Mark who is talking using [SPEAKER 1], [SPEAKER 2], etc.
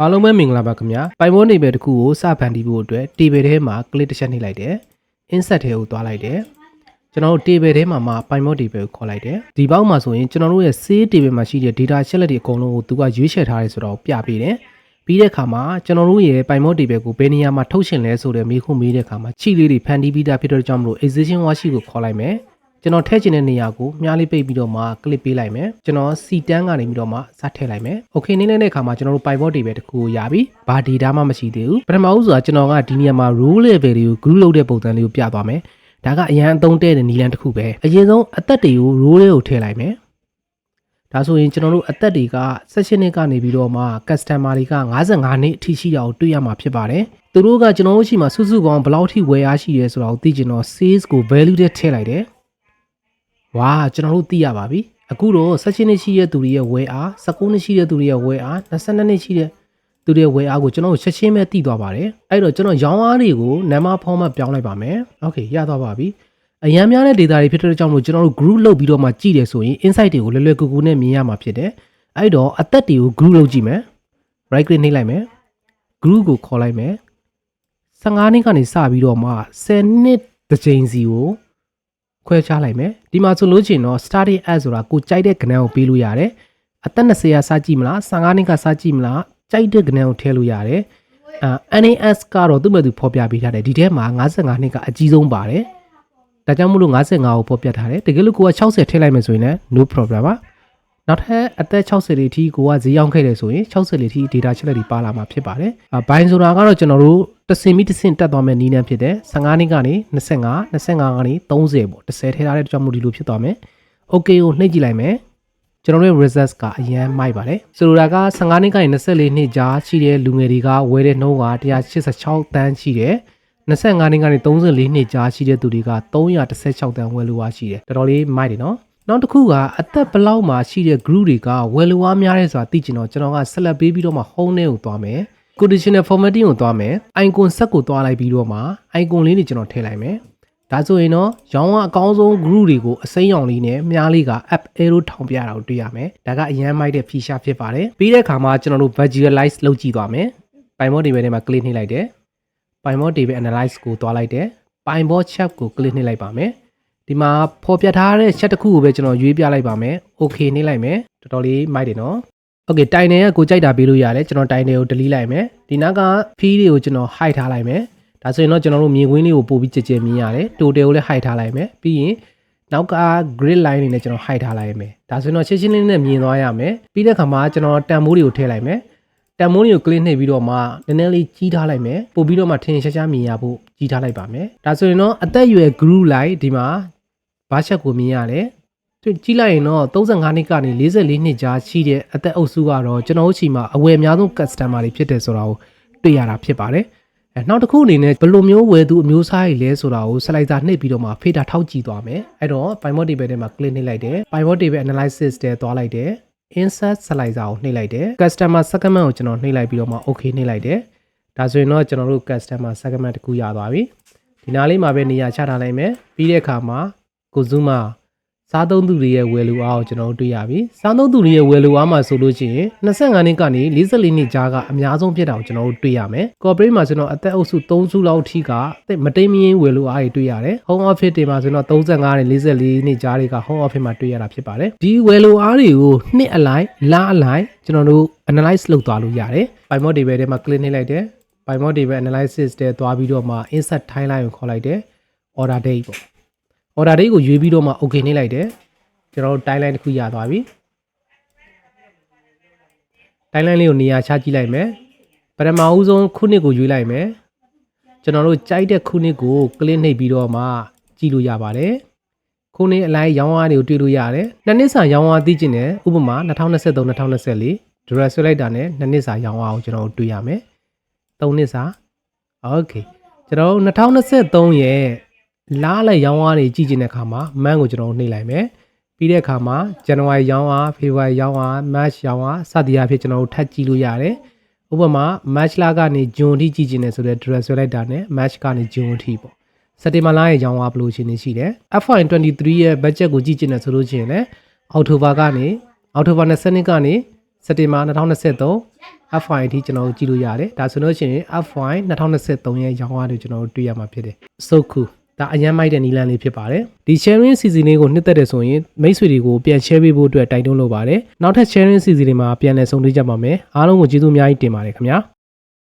[SPEAKER 1] အားလုံးပဲမင်္ဂလာပါခင်ဗျာပိုင်မိုးနေပဲတစ်ခုကိုစဖန်တီးဖို့အတွက်တေဘယ်ထဲမှာကလစ်တစ်ချက်နှိပ်လိုက်တယ် insert ထဲကိုသွားလိုက်တယ်ကျွန်တော်တို့တေဘယ်ထဲမှာမှပိုင်မိုးတေဘယ်ကိုခေါ်လိုက်တယ်ဒီဘောက်မှာဆိုရင်ကျွန်တော်တို့ရဲ့ save တေဘယ်မှာရှိတဲ့ data ချက်လက်တွေအကုန်လုံးကိုသူကရွေးချယ်ထားရဲဆိုတော့ပြပေးတယ်ပြီးတဲ့အခါမှာကျွန်တော်တို့ရဲ့ပိုင်မိုးတေဘယ်ကိုဘယ်နေရာမှာထုတ်ရှင်လဲဆိုတဲ့မေးခွန်းမေးတဲ့အခါမှာချီလေးတွေဖန်တီးပြီးသားဖြစ်တဲ့ကြောင့်မလို့ existing worksheet ကိုခေါ်လိုက်မယ် ကျွန်တော်ထည့်ချင်တဲ့နေရာကိုမြားလေးပိတ်ပြီးတော့မှ click ပေးလိုက်မယ်ကျွန်တော်စီတန်းကနေပြီးတော့မှစထည့်လိုက်မယ် okay နေနေတဲ့အခါမှာကျွန်တော်တို့ pivot တွေပဲတစ်ခုကိုရပြီဘာ data မှမရှိသေးဘူးပထမဦးဆိုတာကျွန်တော်ကဒီနေရာမှာ rule level တွေကို group လုပ်တဲ့ပုံစံလေးကိုပြသွားမယ်ဒါကအရန်အသုံးတဲ့တဲ့နည်းလမ်းတစ်ခုပဲအရင်ဆုံးအသက်တွေကို rule လေးကိုထည့်လိုက်မယ်ဒါဆိုရင်ကျွန်တော်တို့အသက်တွေက16နှစ်ကနေပြီးတော့မှ customer တွေက55နှစ်အထိရှိတာကိုတွေ့ရမှာဖြစ်ပါတယ်သူတို့ကကျွန်တော်တို့ရှိမှစုစုပေါင်းဘယ်လောက်ထိဝယ်အားရှိရဲဆိုတာကိုသိကျင်တော့ sales ကို value တဲ့ထည့်လိုက်တယ် ဝါကျွန်တော်တို့သိရပါပြီအခုတော့16နှစ်ရှိတဲ့သူတွေရဲ့ဝယ်အား19နှစ်ရှိတဲ့သူတွေရဲ့ဝယ်အား22နှစ်ရှိတဲ့သူတွေရဲ့ဝယ်အားကိုကျွန်တော်တို့ချက်ချင်းပဲသိသွားပါတယ်အဲ့တော့ကျွန်တော်ရောင်းအားတွေကိုနံပါတ် format ပြောင်းလိုက်ပါမယ်โอเคရသွားပါပြီအရန်များတဲ့ data တွေဖြစ်တဲ့ကြောင့်မလို့ကျွန်တော်တို့ group လုပ်ပြီးတော့မှကြည့်တယ်ဆိုရင် insight တွေကိုလွယ်လွယ်ကူကူနဲ့မြင်ရမှာဖြစ်တယ်အဲ့တော့အသက်တွေကို group လုပ်ကြည့်မယ် right click နှိပ်လိုက်မယ် group ကိုခေါ်လိုက်မယ်15နှစ်ကနေစပြီးတော့မှ10နှစ်တစ်ချိန်စီကို ခွဲခြားလိုက်မယ်ဒီမှာဆိုလို့ချင်တော့ starting ad ဆိုတာကိုကြိုက်တဲ့ကဏ္ဍကိုပေးလို့ရတယ်အသက်20ရာစကြည့်မလား15နှစ်ကစကြည့်မလားကြိုက်တဲ့ကဏ္ဍကိုထည့်လို့ရတယ်အာ NAS ကတော့သူ့မဲ့သူဖော်ပြပေးထားတယ်ဒီထဲမှာ55နှစ်ကအကြီးဆုံးပါတယ်ဒါကြောင့်မို့လို့55ကိုဖော်ပြထားတယ်တကယ်လို့ကိုက60ထည့်လိုက်မယ်ဆိုရင်လည်း no problem ပါ နောက်ထပ်အသက်60လေးအထိကိုကဈေးရောက်ခဲ့တယ်ဆိုရင်60လေးအထိ data ချက်လက်တွေပါလာမှာဖြစ်ပါတယ်အဘိုင်းဆိုတာကတော့ကျွန်တော်တို့တစ်စင်ပြီးတစ်စင်တက်သွားမယ့်နည်းလမ်းဖြစ်တယ်15နှစ်ကနေ25 25ကနေ30ပေါ့10ထည့်ထားတဲ့ကြောင့်မို့ဒီလိုဖြစ်သွားမယ် okay ကိုနှိပ်ကြည့်လိုက်မယ်ကျွန်တော်တို့ရဲ့ results ကအရန်မိုက်ပါတယ်ဆိုလိုတာက15နှစ်ကနေ24နှစ်ကြားရှိတဲ့လူငယ်တွေကဝယ်တဲ့နှုန်းက186တန်းရှိတယ်25နှစ်ကနေ34နှစ်ကြားရှိတဲ့သူတွေက316တန်းဝယ်လို့ရရှိတယ်တော်တော်လေးမိုက်တယ်နော် နောက်တစ်ခုကအသက်ဘလောက်မှရှိတဲ့ group တွေကဝယ်လိုအားများတဲ့ဆိုတာသိချင်တော့ကျွန်တော်ကဆက်လက်ပေးပြီးတော့မှ home ထဲကိုသွားမယ် conditional formatting ကိုသွားမယ် icon set ကိုသွားလိုက်ပြီးတော့မှ icon လေးတွေကျွန်တော်ထည့်လိုက်မယ်ဒါဆိုရင်တော့ရောင်းကအကောင်းဆုံး group တွေကိုအစိမ်းရောင်လေးနဲ့မြားလေးက app arrow ထောင်ပြတာကိုတွေ့ရမယ်ဒါကအရန်မိုက်တဲ့ feature ဖြစ်ပါတယ်ပြီးတဲ့အခါမှာကျွန်တော်တို့ visualize လုပ်ကြည့်သွားမယ် Pymod table ထဲမှာ click နှိပ်လိုက်တယ် Pymod table analyze ကိုသွားလိုက်တယ် Pymod chat ကို click နှိပ်လိုက်ပါမယ် ဒီမှာပေါ်ပြထားတဲ့ချက်တစ်ခုကိုပဲကျွန်တော်ရွေးပြလိုက်ပါမယ်။ okay နှိပ်လိုက်မယ်။တော်တော်လေးမိုက်တယ်နော်။ okay တိုင်တယ်ကကိုကြိုက်တာပေးလို့ရတယ်ကျွန်တော်တိုင်တယ်ကို delete လိုက်မယ်။ဒီနောက်က fee တွေကိုကျွန်တော် hide ထားလိုက်မယ်။ဒါဆိုရင်တော့ကျွန်တော်တို့မြင်ကွင်းလေးကိုပို့ပြီးကြည်ကြည်မြင်ရတယ်။ total ကိုလည်း hide ထားလိုက်မယ်။ပြီးရင်နောက်က grid line တွေနဲ့ကျွန်တော် hide ထားလိုက်မယ်။ဒါဆိုရင်တော့ချက်ချင်းလေးနဲ့မြင်သွားရမယ်။ပြီးတဲ့အခါမှာကျွန်တော်တန်မိုးတွေကိုထည့်လိုက်မယ်။တန်မိုးတွေကို click နှိပ်ပြီးတော့မှနည်းနည်းလေးကြီးထားလိုက်မယ်။ပို့ပြီးတော့မှထင်ရှားရှားမြင်ရဖို့ကြီးထားလိုက်ပါမယ်။ဒါဆိုရင်တော့အသက်အရွယ် group line ဒီမှာ ဘာချက်ကိုမြင်ရတယ်သူကြည့်လိုက်ရင်တော့35နှစ်ကနေ44နှစ်ကြားရှိတဲ့အသက်အုပ်စုကတော့ကျွန်တော်တို့ချီမှာအဝယ်အများဆုံး customer တွေဖြစ်တယ်ဆိုတာကိုတွေ့ရတာဖြစ်ပါတယ်။အဲနောက်တစ်ခုအနေနဲ့ဘယ်လိုမျိုးဝယ်သူအမျိုးအစားတွေလဲဆိုတာကို slider နှိပ်ပြီးတော့မှ filter ထောက်ကြည့်သွားမယ်။အဲ့တော့ pivot table ထဲမှာ click နှိပ်လိုက်တယ်။ pivot table analysis ထဲသွားလိုက်တယ်။ insert slider ကိုနှိပ်လိုက်တယ်။ customer segment ကိုကျွန်တော်နှိပ်လိုက်ပြီးတော့မှ okay နှိပ်လိုက်တယ်။ဒါဆိုရင်တော့ကျွန်တော်တို့ customer segment တခုရသွားပြီ။ဒီနားလေးမှာပဲနေရာချထားလိုက်မယ်။ပြီးတဲ့အခါမှာ ကို zoom စားသုံးသူတွေရဲ့ဝယ်လူအားကိုကျွန်တော်တို့တွေ့ရပြီ။စားသုံးသူတွေရဲ့ဝယ်လူအားမှာဆိုလို့ရှိရင်25နှစ်ကနေ44နှစ်ကြားကအများဆုံးဖြစ်တာကိုကျွန်တော်တို့တွေ့ရမယ်။ corporate မှာကျွန်တော်အသက်အုပ်စု3စုလောက်ထိကမတိမ်မရင်ဝယ်လူအားတွေတွေ့ရတယ်။ home office တွေမှာဆိုတော့35နဲ့44နှစ်ကြားတွေက home office မှာတွေ့ရတာဖြစ်ပါတယ်။ဒီဝယ်လူအားတွေကိုနှစ်အလိုက်လအလိုက်ကျွန်တော်တို့ analyze လုပ်သွားလို့ရတယ်။ Pymod table ထဲမှာ click နှိပ်လိုက်တယ်။ Pymod table analysis တဲ့သွားပြီးတော့မှ insert timeline ကိုခေါ်လိုက်တယ်။ order date ပေါ့ order date ကိုရွေးပြီးတော့မှ okay နှိပ်လိုက်တယ်ကျွန်တော်တို့ timeline တစ်ခုရသွားပြီ timeline လေးကိုနေရာချကြည့်လိုက်မယ်ပထမဦးဆုံးခုနှစ်ကိုရွေးလိုက်မယ်ကျွန်တော်တို့ကြိုက်တဲ့ခုနှစ်ကို click နှိပ်ပြီးတော့မှကြည့်လို့ရပါတယ်ခုနှစ်အလိုက်ရောင်းအားတွေကိုတွေ့လို့ရတယ်နှစ်နှစ်စာရောင်းအားသိကျင်တယ်ဥပမာ2023 2024 dress ဆွဲလိုက်တာနဲ့နှစ်နှစ်စာရောင်းအားကိုကျွန်တော်တို့တွေ့ရမယ်3နှစ်စာ okay ကျွန်တော်တို့2023ရဲ့ လားလိုက်ရောင်းအားတွေကြည့်ကျင်တဲ့အခါမှာမန်းကိုကျွန်တော်တို့နှိပ်လိုက်မယ်ပြီးတဲ့အခါမှာဇန်နဝါရီရောင်းအားဖေဖော်ဝါရီရောင်းအားမတ်ရောင်းအားစသည်အဖြစ်ကျွန်တော်တို့ထပ်ကြည့်လို့ရတယ်ဥပမာမတ်လကနေဂျွန်ထိကြည့်ကျင်တယ်ဆိုတော့ dress ဆွဲလိုက်တာနဲ့မတ်ကနေဂျွန်ထိပေါ့စက်တင်ဘာလရဲ့ရောင်းအားဘယ်လိုရှင်နေရှိတယ် F123 ရဲ့ budget ကိုကြည့်ကျင်တယ်ဆိုလို့ရှိရင်လည်းအောက်တိုဘာကနေအောက်တိုဘာ20ရက်ကနေစက်တင်ဘာ2023 FY အထိကျွန်တော်တို့ကြည့်လို့ရတယ်ဒါဆိုလို့ရှိရင် FY 2023ရဲ့ရောင်းအားတွေကျွန်တော်တို့တွေ့ရမှာဖြစ်တယ်စုတ်ခု ဒါအရန်မိုက်တဲ့နီလန်လေးဖြစ်ပါတယ်ဒီ sharing season လေးကိုနှစ်သက်တယ်ဆိုရင်မိတ်ဆွေတွေကိုပြန် share ပေးဖို့အတွက်တိုက်တွန်းလိုပါတယ်နောက်ထပ် sharing season တွေမှာပြန်လည်ဆုံတွေ့ကြပါမယ်အားလုံးကိုကျေးဇူးအများကြီးတင်ပါတယ်ခင်ဗျာ